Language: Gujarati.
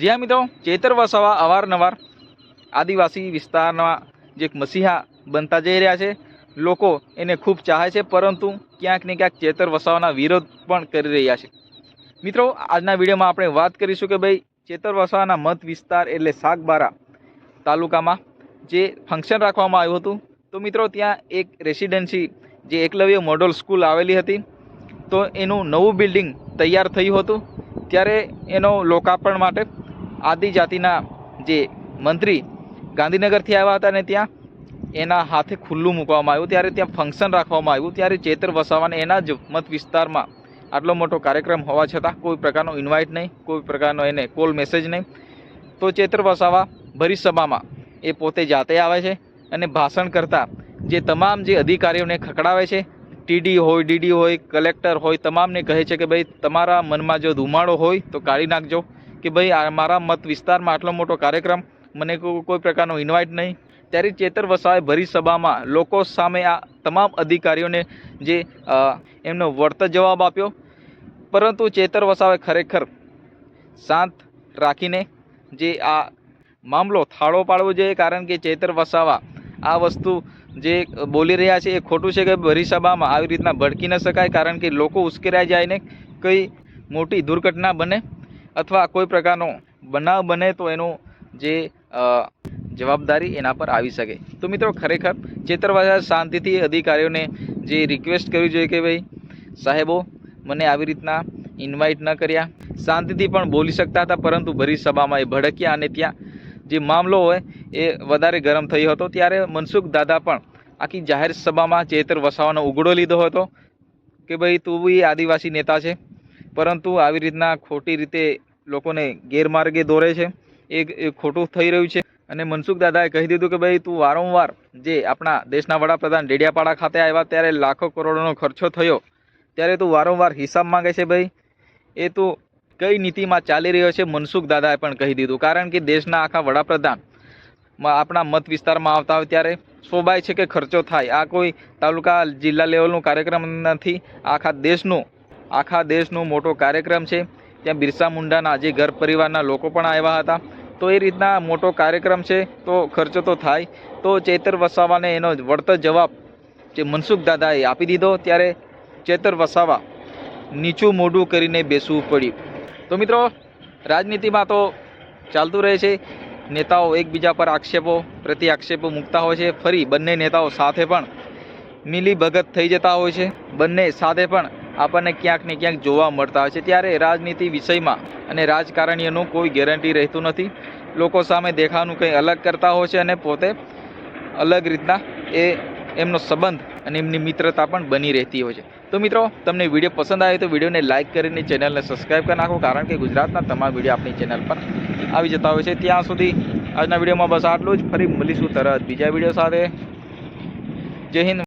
જ્યાં મિત્રો, ચેતર વસાવા અવારનવાર આદિવાસી વિસ્તારના જે મસીહા બનતા જઈ રહ્યા છે, લોકો એને ખૂબ ચાહે છે, પરંતુ ક્યાંક ને ક્યાંક ચેતર વસાવાના વિરોધ પણ કરી રહ્યા છે. મિત્રો, આજના વિડીયોમાં આપણે વાત કરીશું કે ભાઈ, ચેતર વસાવાના મત વિસ્તાર એટલે સાગબારા તાલુકામાં જે ફંક્શન રાખવામાં આવ્યું હતું. તો મિત્રો, ત્યાં એક રેસિડેન્સી જે એકલવ્ય મોડલ સ્કૂલ આવેલી હતી. તો એનું નવું બિલ્ડિંગ તૈયાર થયું હતું. ત્યારે એનો લોકાર્પણ માટે આદિજાતિના જે મંત્રી ગાંધીનગરથી આવ્યા હતા ને ત્યાં, એના હાથે ખુલ્લું મૂકવામાં આવ્યું. ત્યારે ત્યાં ફંક્શન રાખવામાં આવ્યું. ત્યારે ચેતર વસાવાને એના જ મત વિસ્તારમાં આટલો મોટો કાર્યક્રમ હોવા છતાં કોઈ પ્રકારનો ઇન્વાઇટ નહીં, કોઈ પ્રકારનો એને કોલ મેસેજ નહીં. તો ચેતર વસાવા ભરી સભામાં એ પોતે જાતે આવે છે અને ભાષણ કરતા જે તમામ જે અધિકારીઓને ખકડાવે છે ટીડી હોય ડીડી હોય કલેક્ટર હોય, તમામને કહે છે કે ભાઈ, તમારા મનમાં જો ધુમાડો હોય તો કાઢી નાખજો. કે ભાઈ મારા મત વિસ્તારમાં આટલો મોટો કાર્યક્રમ મને કોઈ પ્રકારનો ઇન્વાઇટ નહીં. ત્યારે ચેતર વસાવાએ ભરી સભામાં લોકો સામે આ તમામ અધિકારીઓને જે એમનો વળત જવાબ આપ્યો. પરંતુ ચેતર વસાવે ખરેખર શાંત રાખીને જે આ મામલો થાળો પાડવો જોઈએ, કારણ કે ચેતર વસાવા આ વસ્તુ જે બોલી રહ્યા છે એ ખોટું છે કે ભરી સભામાં આવી રીતના ભડકી ન શકાય, કારણ કે લોકો ઉશ્કેરાઈ જાય ને કઈ મોટી દુર્ઘટના બને. અથવા કોઈ પ્રકારનો બનાવ બને તો એનું જે જવાબદારી એના પર આવી શકે. તો મિત્રો ખરેખર ચેતર શાંતિથી અધિકારીઓને જે રિક્વેસ્ટ કરવી જોઈએ કે ભાઈ, સાહેબો, મને આવી રીતના ઇન્વાઇટ ન કર્યા. શાંતિથી પણ બોલી શકતા હતા, પરંતુ ભરી સભામાં એ ભડક્યા અને ત્યાં જે મામલો હોય એ વધારે ગરમ થયો હતો. ત્યારે મનસુખ દાદા પણ આખી જાહેર સભામાં ચેતર વસાવાનો ઉઘડો લીધો હતો કે ભાઈ, તું બી આદિવાસી નેતા છે, પરંતુ આવી રીતના ખોટી રીતે લોકોને ગેરમાર્ગે દોરે છે. એ ખોટું થઈ રહ્યું છે. અને મનસુખ દાદાએ કહી દીધું કે ભાઈ, તું વારંવાર જે આપણા દેશના વડાપ્રધાન ડેડિયાપાડા ખાતે આવ્યા ત્યારે લાખો કરોડોનો ખર્ચો થયો. ત્યારે તું વારંવાર હિસાબ માંગે છે ભાઈ. એ તું કઈ નીતિમાં ચાલી રહ્યો છે મનસુખ દાદાએ પણ કહી દીધું. કારણ કે દેશના આખા વડાપ્રધાન આપણા મત વિસ્તારમાં આવતા હોય ત્યારે સ્વાભાવિક છે કે ખર્ચો થાય. આ કોઈ તાલુકા, જિલ્લા લેવલનું કાર્યક્રમ નથી. આખા દેશનું આખા દેશનું મોટો કાર્યક્રમ છે. ત્યાં બિરસા મુંડાના જે ઘર પરિવારના લોકો પણ આવ્યા હતા. તો એ રીતના મોટો કાર્યક્રમ છે, તો ખર્ચો તો થાય. તો ચેતર વસાવાને એનો વળતર જવાબ જે મનસુખ દાદાએ આપી દીધો, ત્યારે ચેતર વસાવા નીચું મોઢું કરીને બેસવું પડ્યું. તો મિત્રો, રાજનીતિમાં તો ચાલતું રહે છે. નેતાઓ એકબીજા પર આક્ષેપો, પ્રતિ આક્ષેપો મૂકતા હોય છે. ફરી બંને નેતાઓ સાથે પણ મિલી ભગત થઈ જતા હોય છે. બંને સાથે પણ આપણને ક્યાંક ને ક્યાંક જોવા મળતા હોય છે. ત્યારે રાજનીતિ વિષયમાં અને રાજકારણીઓનું કોઈ ગેરંટી રહેતું નથી. લોકો સામે દેખાવાનું કંઈ અલગ કરતા હોય છે અને પોતે અલગ રીતના એ એમનો સંબંધ અને એમની મિત્રતા પણ બની રહેતી હોય છે. તો મિત્રો, તમને વીડિયો પસંદ આવે તો વિડીયોને લાઇક કરીને ચેનલને સબસ્ક્રાઈબ કરી નાખો, કારણ કે ગુજરાતના તમામ વીડિયો આપણી ચેનલ પર આવી જતા હોય છે. ત્યાં સુધી આજના વિડીયોમાં બસ આટલું જ. ફરી મળીશું તરત બીજા વીડિયો સાથે. જય હિન્દ.